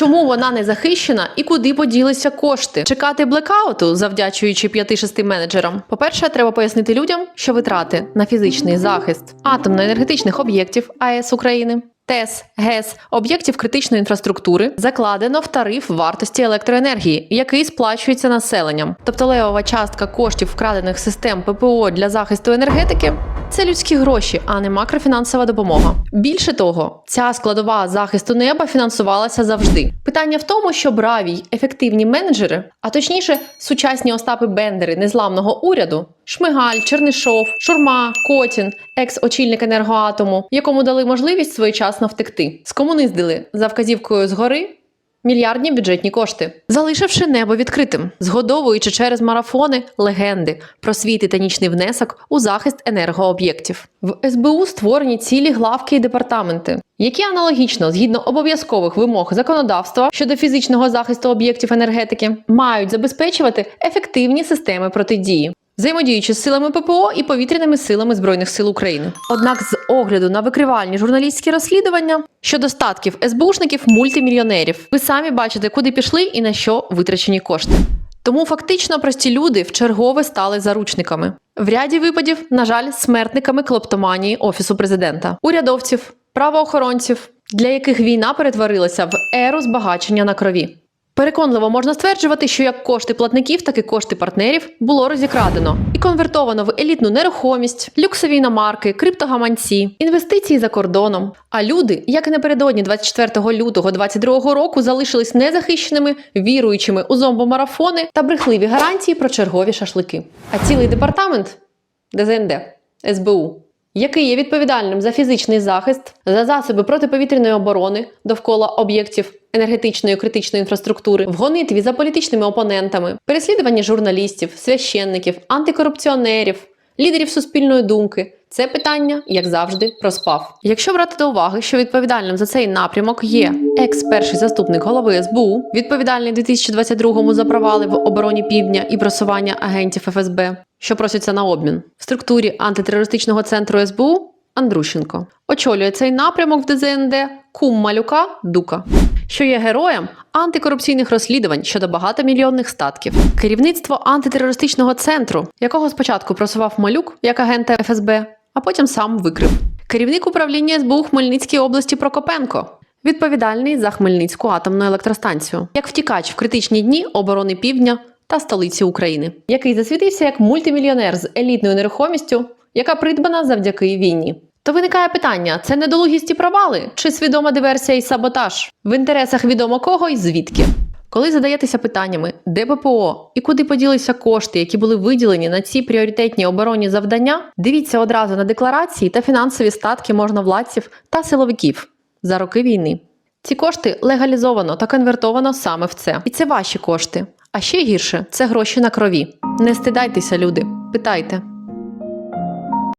Чому вона не захищена і куди поділися кошти? Чекати блекауту, завдячуючи 5-6 менеджерам. По-перше, треба пояснити людям, що витрати на фізичний захист атомно-енергетичних об'єктів АЕС України. ТЕС, ГЕС, об'єктів критичної інфраструктури закладено в тариф вартості електроенергії, який сплачується населенням. Тобто левова частка коштів вкрадених систем ППО для захисту енергетики це людські гроші, а не макрофінансова допомога. Більше того, ця складова захисту неба фінансувалася завжди. Питання в тому, що браві ефективні менеджери, а точніше, сучасні Остапи Бендери незламного уряду, Шмигаль, Чернишов, Шурма, Котін, екс-очільник енергоатому, якому дали можливість своєчасно втекти, скомуниздили за вказівкою згори мільярдні бюджетні кошти, залишивши небо відкритим, згодовуючи через марафони легенди про свій титанічний внесок у захист енергооб'єктів. В СБУ створені цілі главки і департаменти, які аналогічно, згідно обов'язкових вимог законодавства щодо фізичного захисту об'єктів енергетики, мають забезпечувати ефективні системи протидії. Взаємодіючи з силами ППО і повітряними силами Збройних сил України. Однак, з огляду на викривальні журналістські розслідування щодо статків СБУшників мультимільйонерів, ви самі бачите, куди пішли і на що витрачені кошти. Тому фактично прості люди в чергове стали заручниками. В ряді випадів, на жаль, смертниками клоптоманії офісу президента, урядовців, правоохоронців, для яких війна перетворилася в еру збагачення на крові. Переконливо можна стверджувати, що як кошти платників, так і кошти партнерів було розікрадено і конвертовано в елітну нерухомість, люксові іномарки, криптогаманці, інвестиції за кордоном. А люди, як і напередодні 24 лютого 2022 року, залишились незахищеними, віруючими у зомбомарафони та брехливі гарантії про чергові шашлики. А цілий департамент ДЗНД СБУ який є відповідальним за фізичний захист, за засоби протиповітряної оборони довкола об'єктів енергетичної критичної інфраструктури, в гонитві за політичними опонентами, переслідування журналістів, священників, антикорупціонерів, лідерів суспільної думки. Це питання, як завжди, проспав. Якщо брати до уваги, що відповідальним за цей напрямок є екс-перший заступник голови СБУ, відповідальний у 2022-му за провали в обороні півдня і просування агентів ФСБ, що просяться на обмін в структурі антитерористичного центру СБУ Андрущенко. Очолює цей напрямок в ДЗНД кум малюка Дука, що є героєм антикорупційних розслідувань щодо багатомільйонних статків. Керівництво антитерористичного центру, якого спочатку просував малюк як агента ФСБ, а потім сам викрив. Керівник управління СБУ Хмельницькій області Прокопенко. Відповідальний за Хмельницьку атомну електростанцію, як втікач в критичні дні оборони півдня та столиці України, який засвітився як мультимільйонер з елітною нерухомістю, яка придбана завдяки війні. То виникає питання: це недолугість і провали, чи свідома диверсія і саботаж в інтересах відомо кого і звідки? Коли задаєтеся питаннями, де ППО і куди поділися кошти, які були виділені на ці пріоритетні оборонні завдання, дивіться одразу на декларації та фінансові статки можновладців та силовиків за роки війни. Ці кошти легалізовано та конвертовано саме в це. І це ваші кошти. А ще гірше це гроші на крові. Не стидайтеся, люди, питайте.